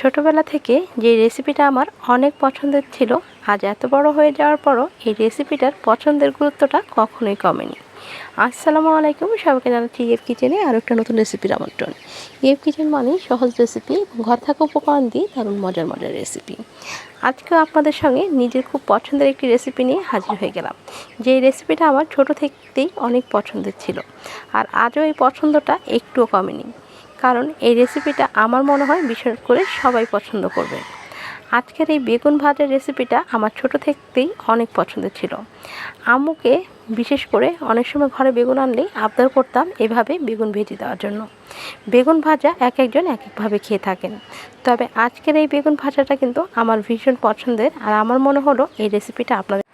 ছোটোবেলা থেকে যে রেসিপিটা আমার অনেক পছন্দের ছিল, আজ এত বড় হয়ে যাওয়ার পরও এই রেসিপিটার পছন্দের গুরুত্বটা কখনোই কমেনি। আসসালামু আলাইকুম, সবাইকে জানাচ্ছি ইয়েব কিচেনে আর একটা নতুন রেসিপির আমন্ত্রণ। ইয়েব কিচেন মানেই সহজ রেসিপি ঘর থাকা উপকরণ দিয়ে দারুণ মজার মজার রেসিপি আজকেও আপনাদের সঙ্গে নিজের খুব পছন্দের একটি রেসিপি নিয়ে হাজির হয়ে গেলাম। যে রেসিপিটা আমার ছোট থেকেই অনেক পছন্দের ছিল, আর আজও এই পছন্দটা একটুও কমেনি। কারণ এই রেসিপিটা আমার মনে হয় বিশেষ করে সবাই পছন্দ করবে। আজকের এই বেগুন ভাজার রেসিপিটা আমার ছোট থেকেই অনেক পছন্দের ছিল। আম্মুকে বিশেষ করে অনেক সময় ঘরে বেগুন আনলেই আবদার করতাম এভাবে বেগুন ভেজে দেওয়ার জন্য। বেগুন ভাজা এক একজন এক একভাবে খেয়ে থাকেন। তবে আজকের এই বেগুন ভাজাটা কিন্তু আমার ভীষণ পছন্দের আর আমার মনে হলো এই রেসিপিটা আপনাদের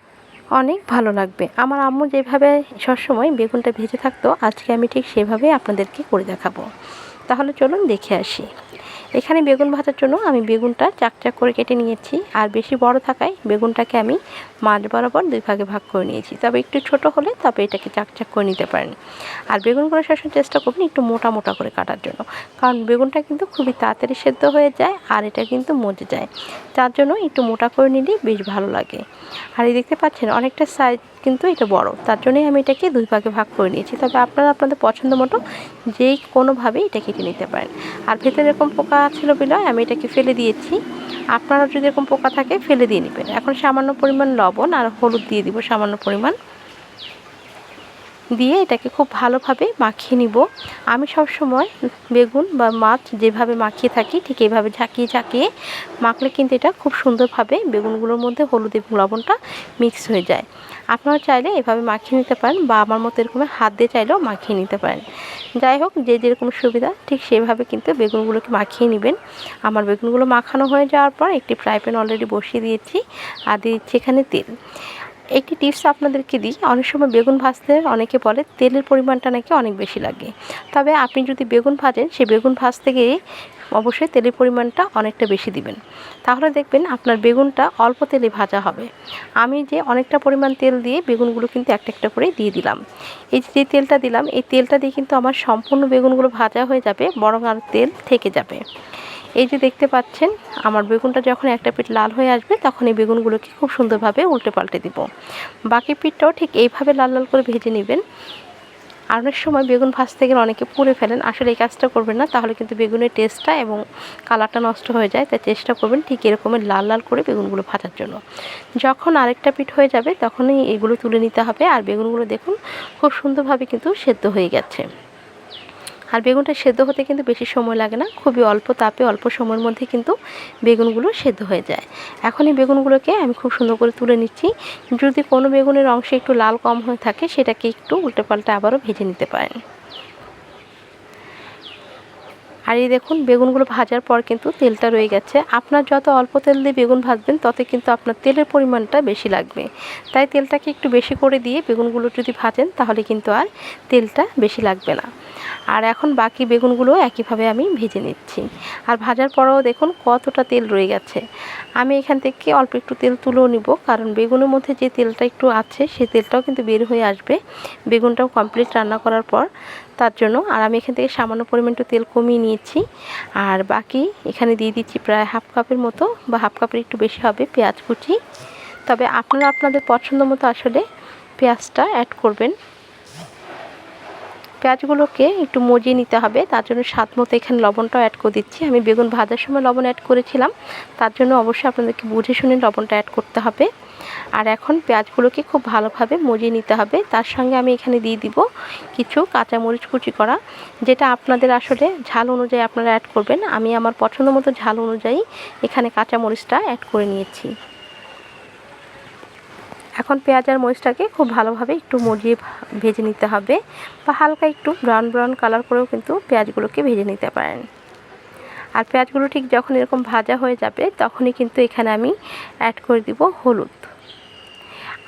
অনেক ভালো লাগবে। আমার আম্মু যেভাবে সবসময় বেগুনটা ভেজে থাকতো, আজকে আমি ঠিক সেভাবেই আপনাদেরকে করে দেখাবো। তাহলে চলুন দেখে আসি। এখানে বেগুন ভাজার জন্য আমি বেগুনটা চাকচাক করে কেটে নিয়েছি। আর বেশি বড় থাকায় বেগুনটাকে আমি মাছ বরাবর দুই ভাগে ভাগ করে নিয়েছি। তবে একটু ছোট হলে তবে এটাকে চাকচাক করে নিতে পারেন। আর বেগুনগুলো সবসময় চেষ্টা করবেন একটু মোটা মোটা করে কাটার জন্য। কারণ বেগুনটা কিন্তু খুবই তাড়াতাড়ি সেদ্ধ হয়ে যায় আর এটা কিন্তু মজে যায়। তার জন্য একটু মোটা করে নিলেই বেশ ভালো লাগে। আর এই দেখতে পাচ্ছেন অনেকটা সাইজ কিন্তু এটা বড়। তার জন্যই আমি এটাকে দুই ভাগে ভাগ করে নিয়েছি। তবে আপনারা আপনাদের পছন্দ মতো যেই কোনোভাবেই এটা কেটে নিতে পারেন। আর ভেতরে এরকম পোকা ছিল বিলয় আমি এটাকে ফেলে দিয়েছি। আপনারা যদি এরকম পোকা থাকে, ফেলে দিয়ে নেবেন। এখন সামান্য পরিমাণ লবণ আর হলুদ দিয়ে দিব, সামান্য পরিমাণ। দিয়ে এটাকে খুব ভালোভাবে মাখিয়ে নিব। আমি সব সময় বেগুন বা মাছ যেভাবে মাখিয়ে থাকি, ঠিক এইভাবে ঝাঁকিয়ে ঝাঁকিয়ে মাখলে কিন্তু এটা খুব সুন্দরভাবে বেগুনগুলোর মধ্যে হলুদ এবং লবণটা মিক্স হয়ে যায়। আপনারা চাইলে এভাবে মাখিয়ে নিতে পারেন বা আমার মতো এরকম হাত দিয়ে চাইলেও মাখিয়ে নিতে পারেন। যাই হোক, যে যেরকম সুবিধা, ঠিক সেভাবে কিন্তু বেগুনগুলোকে মাখিয়ে নেবেন। আমার বেগুনগুলো মাখানো হয়ে যাওয়ার পর একটি ফ্রাই প্যান অলরেডি বসিয়ে দিয়েছি। আর দিয়ে দিচ্ছি এখানে তেল। একটি টিপস আপনাদেরকে দিই, অনেক সময় বেগুন ভাজতে অনেকে বলে তেলের পরিমাণটা নাকি অনেক বেশি লাগে। তবে আপনি যদি বেগুন ভাজেন সে বেগুন ভাজতে গিয়ে অবশ্যই তেলের পরিমাণটা অনেকটা বেশি দিবেন। তাহলে দেখবেন আপনার বেগুনটা অল্প তেলে ভাজা হবে। আমি যে অনেকটা পরিমাণ তেল দিয়ে বেগুনগুলো কিন্তু একটা একটা করে দিয়ে দিলাম। এই যে তেলটা দিলাম, এই তেলটা দিয়ে কিন্তু আমার সম্পূর্ণ বেগুনগুলো ভাজা হয়ে যাবে, বরং আর তেল থেকে যাবে। এই যে দেখতে পাচ্ছেন, আমার বেগুনটা যখন একটা পিঠ লাল হয়ে আসবে, তখন এই বেগুনগুলোকে খুব সুন্দরভাবে উল্টে পাল্টে দিব। বাকি পিঠটাও ঠিক এইভাবে লাল লাল করে ভেজে নেবেন। আর অনেক সময় বেগুন ভাজতে গেলে অনেকে পুড়ে ফেলেন, আসলে এই কাজটা করবেন না, তাহলে কিন্তু বেগুনের টেস্টটা এবং কালারটা নষ্ট হয়ে যায়, তাই চেষ্টা করবেন ঠিক এরকমের লাল লাল করে বেগুনগুলো ভাজার জন্য। যখন আরেকটা পিঠ হয়ে যাবে, তখনই এগুলো তুলে নিতে হবে, আর বেগুনগুলো দেখুন, খুব সুন্দরভাবে কিন্তু সেদ্ধ হয়ে গেছে। আর বেগুনটা সেদ্ধ হতে কিন্তু বেশি সময় লাগে না, খুবই অল্প তাপে, অল্প সময়ের মধ্যে কিন্তু বেগুনগুলো সেদ্ধ হয়ে যায়। এখন এই বেগুনগুলোকে আমি খুব সুন্দর করে তুলে নিচ্ছি। যদি কোনো বেগুনের অংশে একটু লাল কম হয়ে থাকে, সেটাকে একটু উল্টে পাল্টে আবারও ভেজে নিতে পারেন। আর এই দেখুন, বেগুনগুলো ভাজার পর কিন্তু তেলটা রয়ে গেছে। আপনার যত অল্প তেল দিয়ে বেগুন ভাজবেন, তত কিন্তু আপনার তেলের পরিমাণটা বেশি লাগবে। তাই তেলটাকে একটু বেশি করে দিয়ে বেগুনগুলো যদি ভাজেন, তাহলে কিন্তু আর তেলটা বেশি লাগবে না। আর এখন বাকি বেগুনগুলো একইভাবে আমি ভেজে নিচ্ছি। আর ভাজার পরেও দেখুন, কতটা তেল রয়ে গেছে। আমি এখান থেকে অল্প একটু তেল তুলেও নিব, কারণ বেগুনের মধ্যে যে তেলটা একটু আছে সেই তেলটাও কিন্তু বের হয়ে আসবে। বেগুনটাও কমপ্লিট রান্না করার পর তার জন্য। আর আমি এখান থেকে সামান্য পরিমাণ একটু তেল কমিয়ে নিয়েছি। আর বাকি এখানে দিয়ে দিচ্ছি প্রায় হাফ কাপের মতো বা হাফ কাপের একটু বেশি হবে পেঁয়াজ কুচি। তবে আপনারা আপনাদের পছন্দ মতো আসলে পেঁয়াজটা অ্যাড করবেন। পেঁয়াজগুলোকে একটু মজিয়ে নিতে হবে। তার জন্য স্বাদ মতো এখানে লবণটাও অ্যাড করে দিচ্ছি। আমি বেগুন ভাজার সময় লবণ অ্যাড করেছিলাম। তার জন্য অবশ্যই আপনাদেরকে বুঝে শুনে লবণটা অ্যাড করতে হবে। আর এখন পেঁয়াজগুলোকে খুব ভালোভাবে মজিয়ে নিতে হবে। তার সঙ্গে আমি এখানে দিয়ে দিব কিছু কাঁচামরিচ কুচি করা, যেটা আপনাদের আসলে ঝাল অনুযায়ী আপনারা অ্যাড করবেন। আমি আমার পছন্দ মতো ঝাল অনুযায়ী এখানে কাঁচামরিচটা অ্যাড করে নিয়েছি। এখন পেঁয়াজ আর মরিচটাকে খুব ভালোভাবে একটু মজিয়ে ভেজে নিতে হবে বা হালকা একটু ব্রাউন ব্রাউন কালার করেও কিন্তু পেঁয়াজগুলোকে ভেজে নিতে পারেন। আর পেঁয়াজগুলো ঠিক যখন এরকম ভাজা হয়ে যাবে তখনই কিন্তু এখানে আমি অ্যাড করে দিব হলুদ।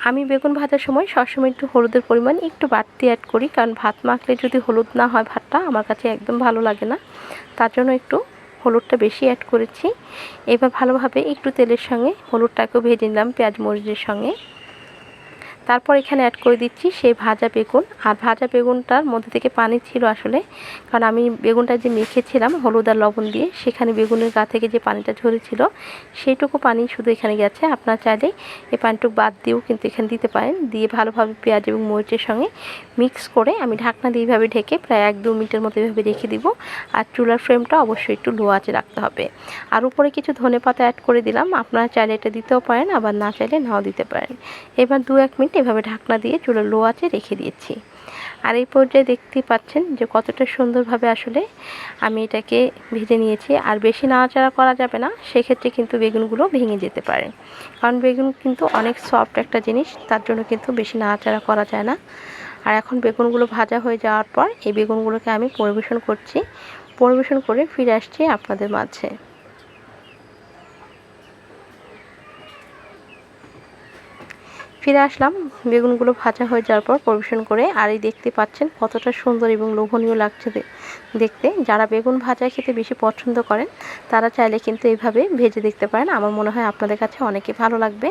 আমি বেগুন ভাজার সময় সবসময় একটু হলুদের পরিমাণ একটু বাড়তি অ্যাড করি কারণ ভাত মাখলে যদি হলুদ না হয় ভাতটা আমার কাছে একদম ভালো লাগে না। তার জন্য একটু হলুদটা বেশি অ্যাড করেছি। এবার ভালোভাবে একটু তেলের সঙ্গে হলুদটাকেও ভেজে নিলাম পেঁয়াজ মরিচের সঙ্গে। তারপর এখানে অ্যাড করে দিচ্ছি সেই ভাজা বেগুন। আর ভাজা বেগুনটার মধ্যে থেকে পানি ছিল আসলে, কারণ আমি বেগুনটা যে মেখেছিলাম হলুদ আর লবণ দিয়ে, সেখানে বেগুনের গা থেকে যে পানিটা ঝরেছিল, সেইটুকু পানি শুধু এখানে গেছে। আপনার চাইলে এই পানিটুকু বাদ দিয়েও কিন্তু এখানে দিতে পারেন। দিয়ে ভালোভাবে পেঁয়াজ এবং মরিচের সঙ্গে মিক্স করে আমি ঢাকনা দিয়ে এইভাবে ঢেকে প্রায় এক দু মিনিটের মতো এভাবে রেখে দিব। আর চুলার ফ্লেমটা অবশ্যই একটু লো আঁচে রাখতে হবে। আর উপরে কিছু ধনে পাতা অ্যাড করে দিলাম। আপনারা চাইলে এটা দিতেও পারেন, আবার না চাইলে নাও দিতে পারেন। এবার দু এক মিনিট এভাবে ঢাকনা দিয়ে চুলার লো আঁচে রেখে দিয়েছি। আর এই পর্যায়ে দেখতেই পাচ্ছেন যে কতটা সুন্দরভাবে আসলে আমি এটাকে ভেজে নিয়েছি। আর বেশি নাড়াচাড়া করা যাবে না, সেক্ষেত্রে কিন্তু বেগুনগুলো ভেঙে যেতে পারে। কারণ বেগুন কিন্তু অনেক সফট একটা জিনিস, তার জন্য কিন্তু বেশি নাড়াচাড়া করা যায় না। আর এখন বেগুনগুলো ভাজা হয়ে যাওয়ার পর এই বেগুনগুলোকে আমি পরিবেশন করছি। পরিবেশন করে ফিরে আসছি আপনাদের মাঝে। ফিরে আসলাম। বেগুনগুলো ভাজা হয়ে যাওয়ার পর পরিবেশন করে আর এই দেখতে পাচ্ছেন কতটা সুন্দর এবং লোভনীয় লাগছে দেখতে। যারা বেগুন ভাজা খেতে বেশি পছন্দ করেন, তারা চাইলে কিন্তু এইভাবে ভেজে দেখতে পারেন। আমার মনে হয় আপনাদের কাছে অনেকে ভালো লাগবে।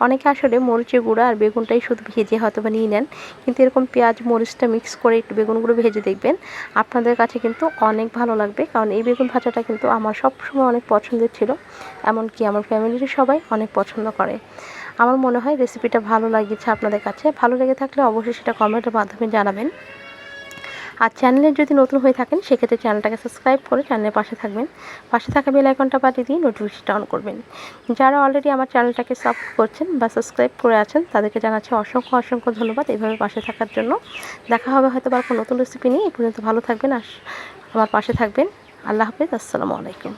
অনেকে আসলে মরিচের গুঁড়া আর বেগুনটাই শুধু ভেজে হয়তো বা নিয়ে নেন। কিন্তু এরকম পেঁয়াজ, মরিচটা মিক্স করে একটু বেগুনগুলো ভেজে দেখবেন। আপনাদের কাছে কিন্তু অনেক ভালো লাগবে। কারণ এই বেগুন ভাজাটা কিন্তু আমার সবসময় অনেক পছন্দের ছিল। এমনকি আমার ফ্যামিলির সবাই অনেক পছন্দ করে। আমার মনে হয় রেসিপিটা ভালো লাগিয়েছে আপনাদের কাছে। ভালো লেগে থাকলে অবশ্যই সেটা কমেন্টের মাধ্যমে জানাবেন। আর চ্যানেলে যদি নতুন হয়ে থাকেন, সেক্ষেত্রে চ্যানেলটাকে সাবস্ক্রাইব করে চ্যানেলের পাশে থাকবেন। পাশে থাকা বেল আইকনটা বাজিয়ে দিয়ে নোটিফিকেশনটা অন করবেন। যারা অলরেডি আমার চ্যানেলটাকে সাপোর্ট করছেন বা সাবস্ক্রাইব করে আছেন, তাদেরকে জানাচ্ছি অসংখ্য অসংখ্য ধন্যবাদ এইভাবে পাশে থাকার জন্য। দেখা হবে হয়তো বা কোনো নতুন রেসিপি নিয়ে। এই পর্যন্ত ভালো থাকবেন আর আমার পাশে থাকবেন। আল্লাহ হাফিজ, আসসালামু আলাইকুম।